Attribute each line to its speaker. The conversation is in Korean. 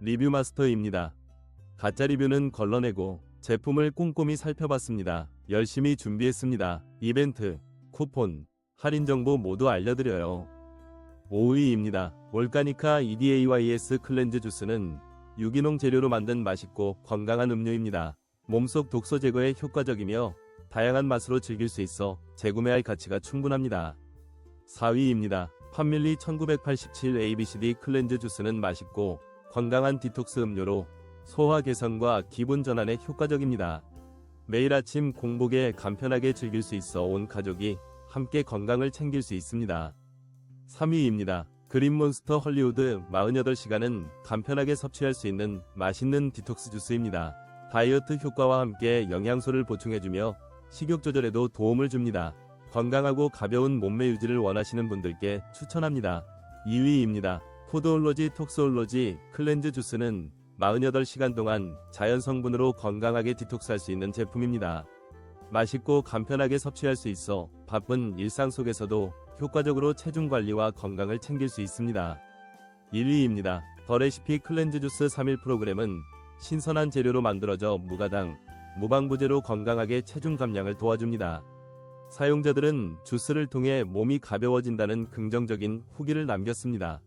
Speaker 1: 리뷰 마스터입니다. 가짜 리뷰는 걸러내고 제품을 꼼꼼히 살펴봤습니다. 열심히 준비했습니다. 이벤트, 쿠폰, 할인 정보 모두 알려드려요. 5위입니다. 올가니카 EDAYS 클렌즈 주스는 유기농 재료로 만든 맛있고 건강한 음료입니다. 몸속 독소 제거에 효과적이며 다양한 맛으로 즐길 수 있어 재구매할 가치가 충분합니다. 4위입니다. 판밀리 1987 ABCD 클렌즈 주스는 맛있고 건강한 디톡스 음료로 소화 개선과 기분 전환에 효과적입니다. 매일 아침 공복에 간편하게 즐길 수 있어 온 가족이 함께 건강을 챙길 수 있습니다. 3위입니다. 그린몬스터 헐리우드 48시간은 간편하게 섭취할 수 있는 맛있는 디톡스 주스입니다. 다이어트 효과와 함께 영양소를 보충해주며 식욕 조절에도 도움을 줍니다. 건강하고 가벼운 몸매 유지를 원하시는 분들께 추천합니다. 2위입니다. 푸드올로지 톡스올로지 클렌즈 주스는 48시간 동안 자연 성분으로 건강하게 디톡스할 수 있는 제품입니다. 맛있고 간편하게 섭취할 수 있어 바쁜 일상 속에서도 효과적으로 체중 관리와 건강을 챙길 수 있습니다. 1위입니다. 더 레시피 클렌즈 주스 3일 프로그램은 신선한 재료로 만들어져 무가당, 무방부제로 건강하게 체중 감량을 도와줍니다. 사용자들은 주스를 통해 몸이 가벼워진다는 긍정적인 후기를 남겼습니다.